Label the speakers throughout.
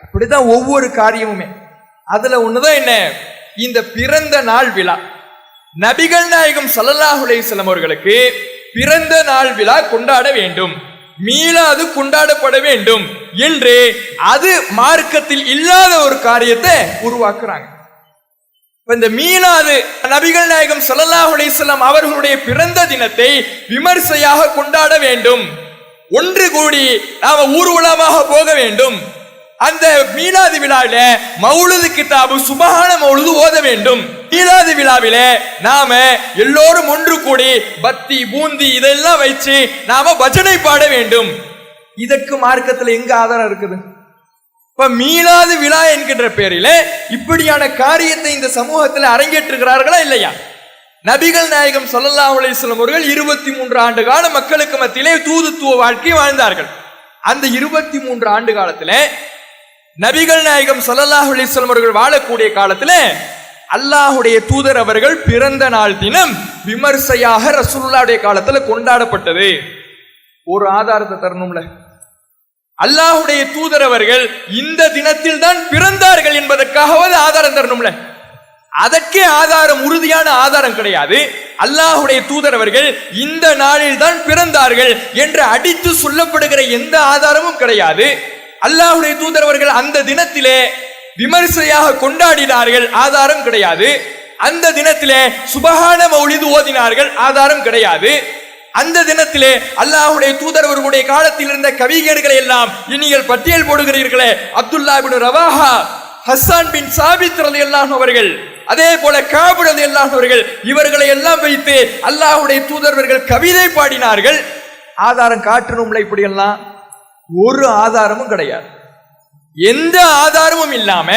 Speaker 1: அப்படிதான் ஒவ்வொரு காரியமுமே. அதுல ஒண்ணுதான் என்ன? இந்த பிறந்த நாள் விழா. நபிகள் நாயகம் ஸல்லல்லாஹு அலைஹி அவர்களுக்கு பிறந்த நாள் விழா கொண்டாட வேண்டும். மீளாது கொண்டாடப்பட வேண்டும் என்று அது மார்க்கத்தில் இல்லாத ஒரு காரியத்தை உருவாக்குறாங்க. இந்த மீளாது நபிகள் நாயகம் ஸல்லல்லாஹு செல்லம் அவர்களுடைய பிறந்த தினத்தை விமர்சையாக கொண்டாட வேண்டும். ஒன்று கூடி நாம ஊர்வலமாக போக வேண்டும். அந்த மீலாது விழாவில மௌலுது கிதாபு சுபஹான மௌலுது ஓத வேண்டும். மீலாது விழாவில நாம எல்லோரும் ஒன்று கூடி பத்தி பூந்தி இதெல்லாம் வச்சு நாம பஜனை பாட வேண்டும். இதற்கு மார்க்கத்துல எங்க ஆதாரம் இருக்குது? இப்ப மீளாது விழா என்கின்ற பேரில இப்படியான காரியத்தை இந்த சமூகத்தில் அரங்கேற்றுகிறார்களா இல்லையா? நபிகள் நாயகம் ஸல்லல்லாஹு அலைஹி வஸல்லம் அவர்கள் இருபத்தி மூன்று ஆண்டு கால மக்களுக்கு மத்தியிலே தூதுத்துவ வாழ்க்கை வாழ்ந்தார்கள். அந்த இருபத்தி மூன்று ஆண்டு காலத்துல நபிகள் நாயகம் ஸல்லல்லாஹு அலிஸ்லம் அவர்கள் வாழக்கூடிய காலத்துல அல்லாஹுடைய தூதர் அவர்கள் பிறந்த நாள் தினம் விமர்சையாக ரசூல்லாவுடைய காலத்துல கொண்டாடப்பட்டது. ஒரு ஆதாரத்தை தரணும்ல. அல்லாஹுடைய தூதர் அவர்கள் இந்த தினத்தில் தான் பிறந்தார்கள் என்பதற்காகவது ஆதாரம் தரணும்ல. அதற்கே ஆதாரம் உறுதியான ஆதாரம் கிடையாது. அல்லாஹுடைய தூதர் அவர்கள் இந்த நாளில் தான் பிறந்தார்கள் என்று அடித்து சொல்லப்படுகிற எந்த ஆதாரமும் கிடையாது. அல்லாஹுடைய தூதரவர்கள் அந்த தினத்திலே விமர்சையாக கொண்டாடினார்கள் ஆதாரம் கிடையாது. அந்த தினத்திலே சுபகான மௌலிது ஓதினார்கள் ஆதாரம் கிடையாது. அந்த தினத்திலே அல்லாஹுடைய தூதரவர்களுடைய காலத்தில் இருந்த கவிஞர்களை எல்லாம் நீங்கள் பட்டியல் போடுகிறீர்களே. Abdullah bin Rawaha Hassan bin Thabit ரலியல்லாஹு அவர்கள் அதே போல காபு ரலியல்லாஹு அவர்கள் இவர்களை எல்லாம் வைத்து அல்லாஹுடைய தூதர்வர்கள் கவிதை பாடினார்கள். ஆதாரம் காட்டணும்ல இப்படி எல்லாம் ஒரு ஆதாரமும் கிடையாது. எந்த ஆதாரமும் இல்லாம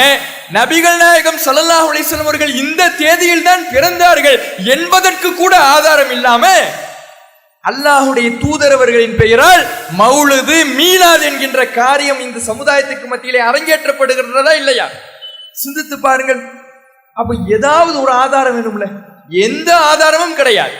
Speaker 1: நபிகள் நாயகம் சல்லல்லாஹ் அலிஸ்லம் அவர்கள் இந்த தேதியில் தான் பிறந்தார்கள் என்பதற்கு கூட ஆதாரம் இல்லாம அல்லாஹுடைய தூதரவர்களின் பெயரால் மௌலுது மீலாது என்கின்ற காரியம் இந்த சமுதாயத்துக்கு மத்தியிலே அரங்கேற்றப்படுகிறதா இல்லையா? சிந்தித்து பாருங்கள். அப்ப ஏதாவது ஒரு ஆதாரம் வேணும்ல? எந்த ஆதாரமும் கிடையாது.